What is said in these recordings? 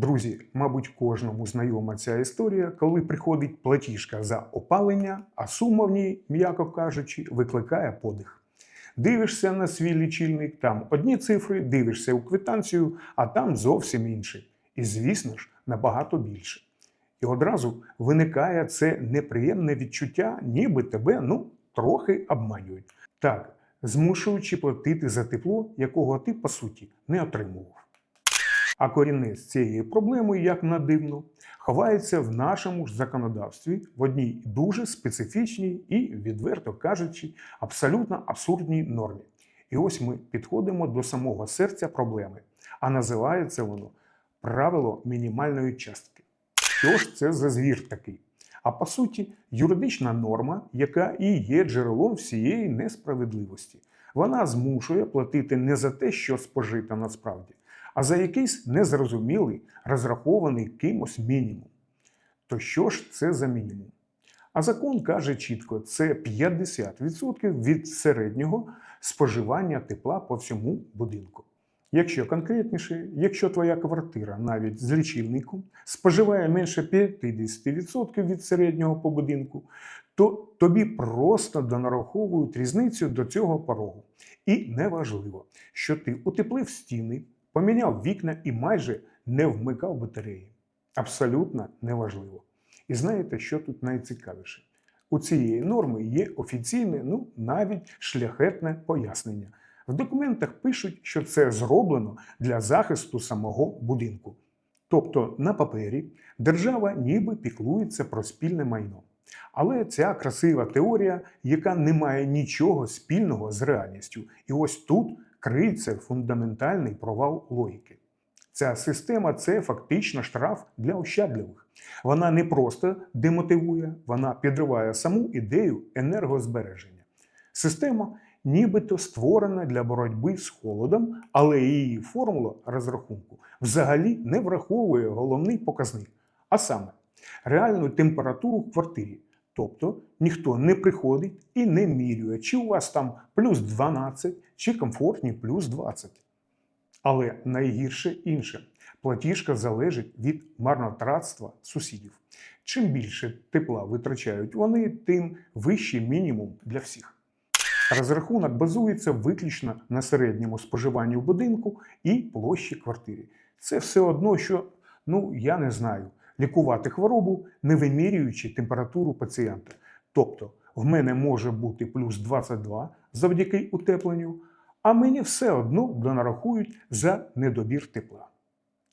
Друзі, мабуть, кожному знайома ця історія, коли приходить платіжка за опалення, а сума в ній, м'яко кажучи, викликає подих. Дивишся на свій лічильник, там одні цифри, дивишся у квитанцію, а там зовсім інші. І, звісно ж, набагато більше. І одразу виникає це неприємне відчуття, ніби тебе ну, трохи обманюють. Так, змушуючи платити за тепло, якого ти, по суті, не отримував. А корінець цієї проблеми, як на дивно, ховається в нашому ж законодавстві в одній дуже специфічній і, відверто кажучи, абсолютно абсурдній нормі. І ось ми підходимо до самого серця проблеми, а називається воно правило мінімальної частки. Що ж це за звір такий? А по суті, юридична норма, яка і є джерелом всієї несправедливості. Вона змушує платити не за те, що спожито насправді, а за якийсь незрозумілий, розрахований кимось мінімум. То що ж це за мінімум? А закон каже чітко: це 50% від середнього споживання тепла по всьому будинку. Якщо конкретніше, якщо твоя квартира навіть з лічильником споживає менше 50% від середнього по будинку, то тобі просто донараховують різницю до цього порогу. І неважливо, що ти утеплив стіни, поміняв вікна і майже не вмикав батареї. Абсолютно неважливо. І знаєте, що тут найцікавіше? У цієї норми є офіційне, ну навіть шляхетне пояснення. В документах пишуть, що це зроблено для захисту самого будинку. Тобто на папері держава ніби піклується про спільне майно. Але ця красива теорія, яка не має нічого спільного з реальністю. І ось тут криється фундаментальний провал логіки. Ця система це фактично штраф для ощадливих. Вона не просто демотивує, вона підриває саму ідею енергозбереження. Система нібито створена для боротьби з холодом, але її формула розрахунку взагалі не враховує головний показник, а саме реальну температуру в квартирі. Тобто ніхто не приходить і не мірює, чи у вас там плюс 12, чи комфортні плюс 20. Але найгірше інше. Платіжка залежить від марнотратства сусідів. Чим більше тепла витрачають вони, тим вищий мінімум для всіх. Розрахунок базується виключно на середньому споживанні в будинку і площі квартири. Це все одно, що, ну я не знаю, лікувати хворобу, не вимірюючи температуру пацієнта. Тобто, в мене може бути плюс 22 завдяки утепленню, а мені все одно донарахують за недобір тепла.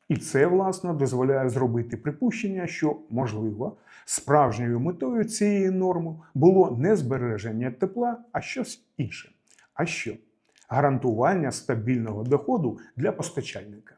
І це, власне, дозволяє зробити припущення, що, можливо, справжньою метою цієї норми було не збереження тепла, а щось інше. А що? Гарантування стабільного доходу для постачальника.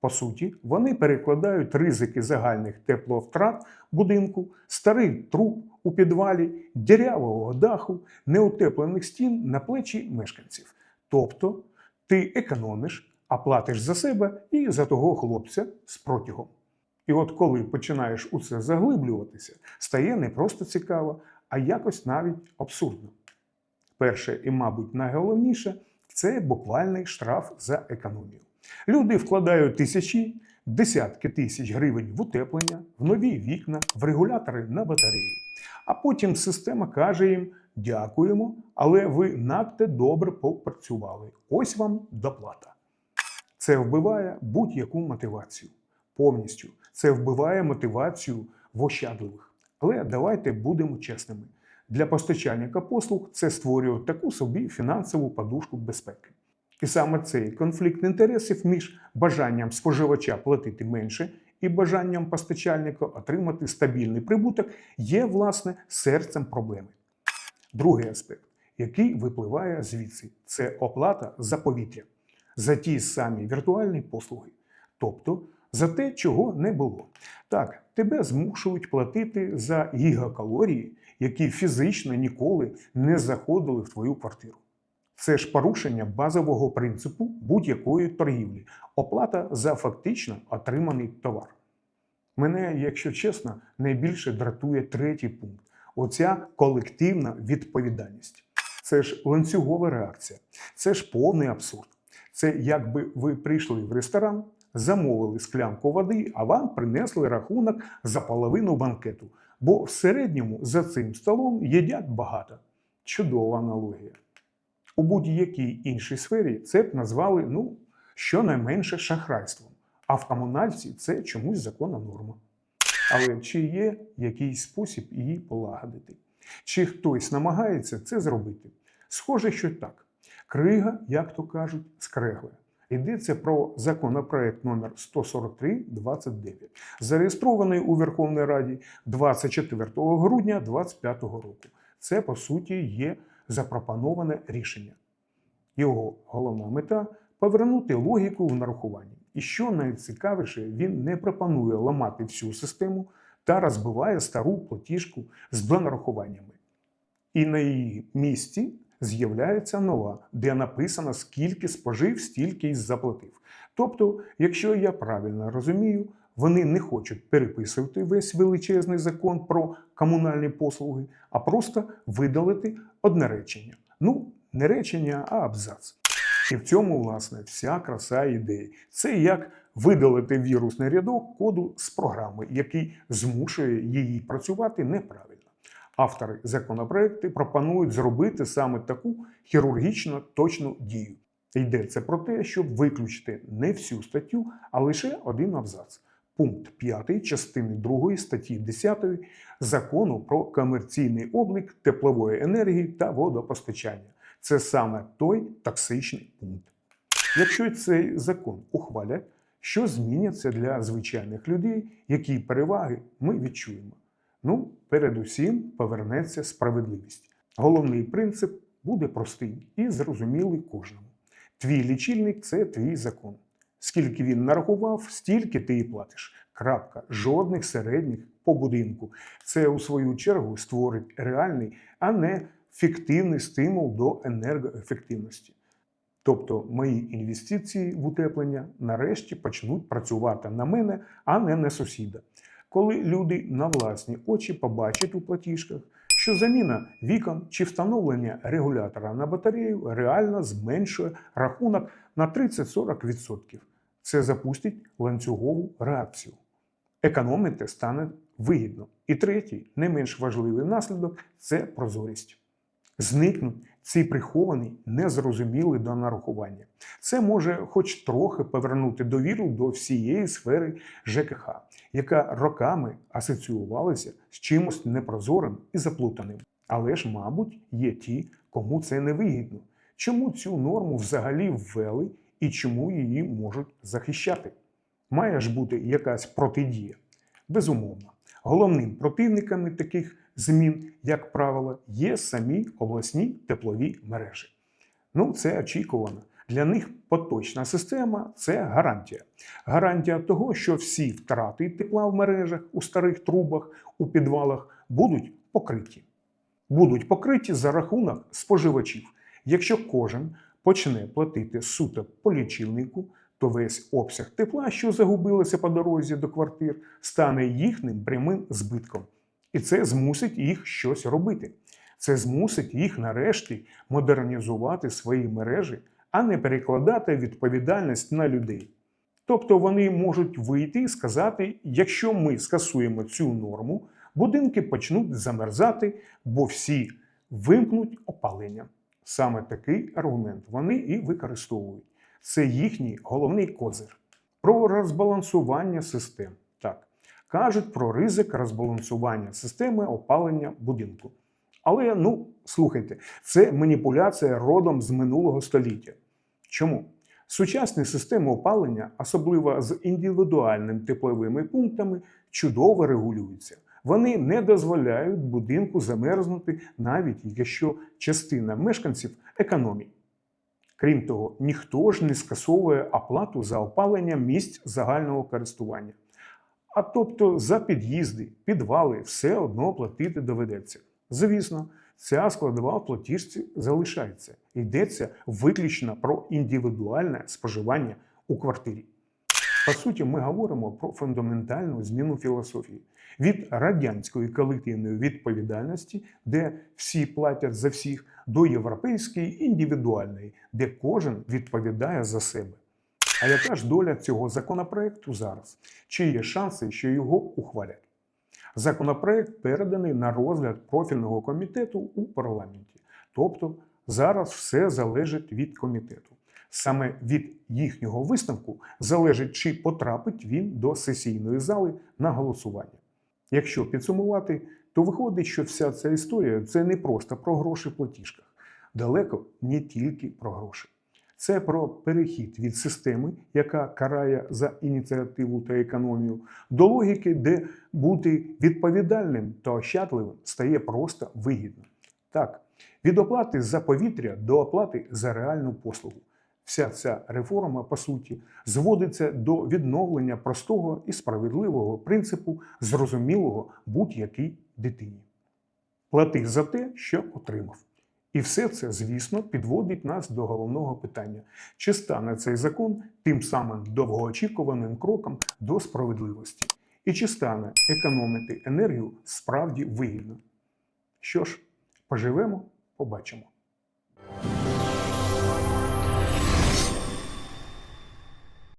По суті, вони перекладають ризики загальних тепловтрат будинку, старий труб у підвалі, дірявого даху, неутеплених стін на плечі мешканців. Тобто ти економиш, а платиш за себе і за того хлопця з протягом. І от коли починаєш у це заглиблюватися, стає не просто цікаво, а якось навіть абсурдно. Перше і, мабуть, найголовніше це буквальний штраф за економію. Люди вкладають тисячі, десятки тисяч гривень в утеплення, в нові вікна, в регулятори на батареї. А потім система каже їм: дякуємо, але ви надто добре попрацювали. Ось вам доплата. Це вбиває будь-яку мотивацію. Повністю це вбиває мотивацію в ощадливих. Але давайте будемо чесними. Для постачальника послуг це створює таку собі фінансову подушку безпеки. І саме цей конфлікт інтересів між бажанням споживача платити менше і бажанням постачальника отримати стабільний прибуток є, власне, серцем проблеми. Другий аспект, який випливає звідси, це оплата за повітря, за ті самі віртуальні послуги, тобто за те, чого не було. Так, тебе змушують платити за гігакалорії, які фізично ніколи не заходили в твою квартиру. Це ж порушення базового принципу будь-якої торгівлі оплата за фактично отриманий товар. Мене, якщо чесно, найбільше дратує третій пункт оця колективна відповідальність. Це ж ланцюгова реакція, це ж повний абсурд. Це якби ви прийшли в ресторан, замовили склянку води, а вам принесли рахунок за половину банкету. Бо в середньому за цим столом їдять багато. Чудова аналогія. У будь-якій іншій сфері це б назвали ну, щонайменше шахрайством, а в комунальці це чомусь законна норма. Але чи є якийсь спосіб її полагодити? Чи хтось намагається це зробити? Схоже, що так. Крига, як то кажуть, скрегле. Йдеться про законопроект номер 143-29, зареєстрований у Верховній Раді 24 грудня 2025 року. Це, по суті, є запропоноване рішення. Його головна мета повернути логіку в нарахуванні. І що найцікавіше, він не пропонує ламати всю систему та розбиває стару платіжку з донарахуваннями. І на її місці з'являється нова, де написано, скільки спожив, стільки й заплатив. Тобто, якщо я правильно розумію, вони не хочуть переписувати весь величезний закон про комунальні послуги, а просто видалити одне речення. Ну, не речення, а абзац. І в цьому, власне, вся краса ідеї. Це як видалити вірусний рядок коду з програми, який змушує її працювати неправильно. Автори законопроекту пропонують зробити саме таку хірургічно точну дію. Йдеться про те, щоб виключити не всю статтю, а лише один абзац. Пункт 5 частини 2 статті 10 закону про комерційний облік теплової енергії та водопостачання. Це саме той токсичний пункт. Якщо цей закон ухвалять, що зміняться для звичайних людей, які переваги ми відчуємо? Ну, передусім повернеться справедливість. Головний принцип буде простий і зрозумілий кожному. Твій лічильник це твій закон. Скільки він нарахував, стільки ти і платиш. Крапка. Жодних середніх по будинку. Це у свою чергу створить реальний, а не фіктивний стимул до енергоефективності. Тобто мої інвестиції в утеплення нарешті почнуть працювати на мене, а не на сусіда. Коли люди на власні очі побачать у платіжках, що заміна вікон чи встановлення регулятора на батарею реально зменшує рахунок на 30-40%. Це запустить ланцюгову реакцію. Економити стане вигідно. І третій, не менш важливий наслідок це прозорість. Зникнуть ці приховані, незрозумілі до нарахування. Це може хоч трохи повернути довіру до всієї сфери ЖКХ, яка роками асоціювалася з чимось непрозорим і заплутаним. Але ж, мабуть, є ті, кому це не вигідно. Чому цю норму взагалі ввели і чому її можуть захищати? Має ж бути якась протидія. Безумовно. Головним противниками таких змін, як правило, є самі обласні теплові мережі. Ну, це очікувано. Для них поточна система це гарантія. Гарантія того, що всі втрати тепла в мережах, у старих трубах, у підвалах будуть покриті. Будуть покриті за рахунок споживачів. Якщо кожен почне платити суто по лічильнику, то весь обсяг тепла, що загубилося по дорозі до квартир, стане їхнім прямим збитком. І це змусить їх щось робити. Це змусить їх нарешті модернізувати свої мережі, а не перекладати відповідальність на людей. Тобто вони можуть вийти і сказати: якщо ми скасуємо цю норму, будинки почнуть замерзати, бо всі вимкнуть опалення. Саме такий аргумент вони і використовують. Це їхній головний козир. Про розбалансування систем. Так, кажуть про ризик розбалансування системи опалення будинку. Але ну, слухайте, це маніпуляція родом з минулого століття. Чому? Сучасні системи опалення, особливо з індивідуальними тепловими пунктами, чудово регулюються. Вони не дозволяють будинку замерзнути, навіть якщо частина мешканців економить. Крім того, ніхто ж не скасовує оплату за опалення місць загального користування. А тобто за під'їзди, підвали все одно платити доведеться. Звісно, ця складова в платіжці залишається. Йдеться виключно про індивідуальне споживання у квартирі. По суті, ми говоримо про фундаментальну зміну філософії від радянської колективної відповідальності, де всі платять за всіх, до європейської індивідуальної, де кожен відповідає за себе. А яка ж доля цього законопроекту зараз? Чи є шанси, що його ухвалять? Законопроект переданий на розгляд профільного комітету у парламенті. Тобто зараз все залежить від комітету. Саме від їхнього висновку залежить, чи потрапить він до сесійної зали на голосування. Якщо підсумувати, то виходить, що вся ця історія це не просто про гроші в платіжках, далеко не тільки про гроші. Це про перехід від системи, яка карає за ініціативу та економію, до логіки, де бути відповідальним та ощадливим стає просто вигідно. Так, від оплати за повітря до оплати за реальну послугу. Вся ця реформа, по суті, зводиться до відновлення простого і справедливого принципу, зрозумілого будь-якій дитині. Плати за те, що отримав. І все це, звісно, підводить нас до головного питання: чи стане цей закон тим самим довгоочікуваним кроком до справедливості? І чи стане економити енергію справді вигідно? Що ж, поживемо, побачимо.